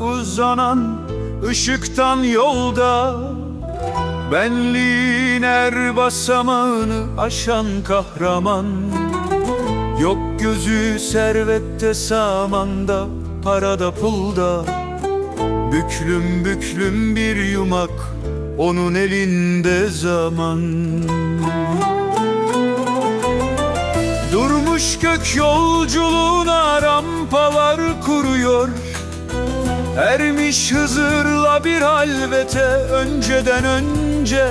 uzanan ışıktan yolda Benliğin er basamağını aşan kahraman Yok gözü servette samanda Parada pulda. Büklüm büklüm bir yumak Onun elinde zaman Durmuş gök yolculuğuna rampalar kuruyor. Ermiş Hızır'la bir halvete önceden önce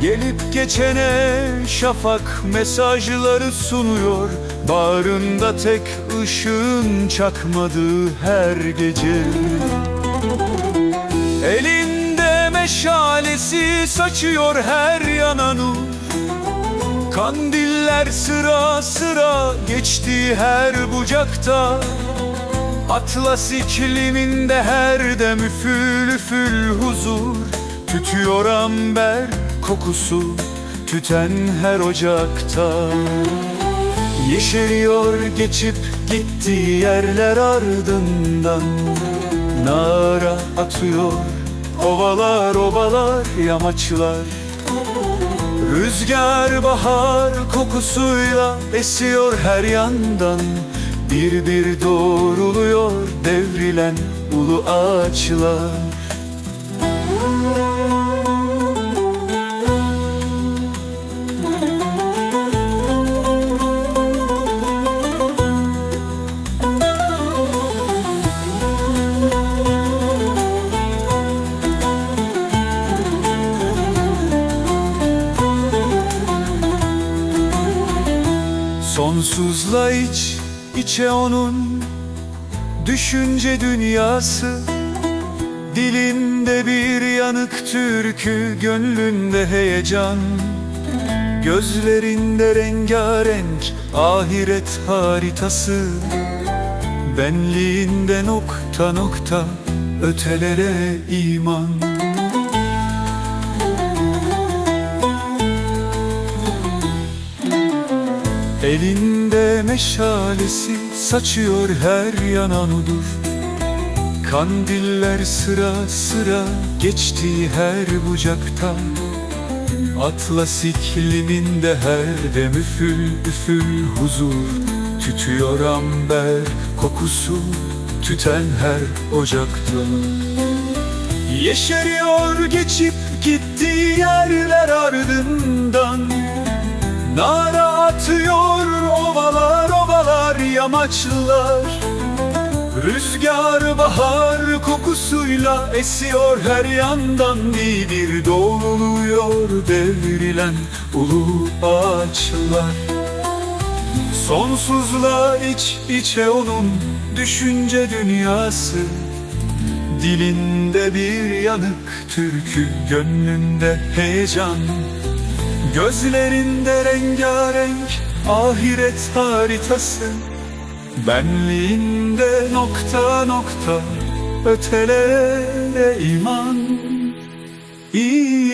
Gelip geçene şafak mesajları sunuyor. Bağrında tek ışığın çakmadığı her gece. Elinde meşalesi saçıyor her yana nur Kandiller sıra sıra geçti her bucakta. Atlas ikliminde her dem üfül üfül huzur. Tütüyor amber kokusu tüten her ocakta. Yeşeriyor geçip gittiği yerler ardından. Nara atıyor ovalar ovalar yamaçlar Rüzgar bahar kokusuyla esiyor her yandan. Bir bir doğruluyor devrilen ulu ağaçlar Sonsuzla iç içe onun Düşünce dünyası. Dilinde bir yanık türkü Gönlünde heyecan. Gözlerinde rengarenk Ahiret haritası. Benliğinde nokta nokta Ötelere iman Elinde meşalesi saçıyor her yana nudur Kandiller sıra sıra geçtiği her bucakta Atlas ikliminde her dem üfül üfül huzur. Tütüyor amber kokusu tüten her ocakta. Yeşeriyor geçip gittiği yerler ardından. Nara atıyor ovalar ovalar yamaçlar. Rüzgar bahar kokusuyla esiyor her yandan Bir bir doğruluyor devrilen ulu ağaçlar. Sonsuzla iç içe onun düşünce dünyası. Dilinde bir yanık türkü gönlünde heyecan Gözlerinde rengarenk ahiret haritası Benliğinde nokta nokta ötelere iman. İman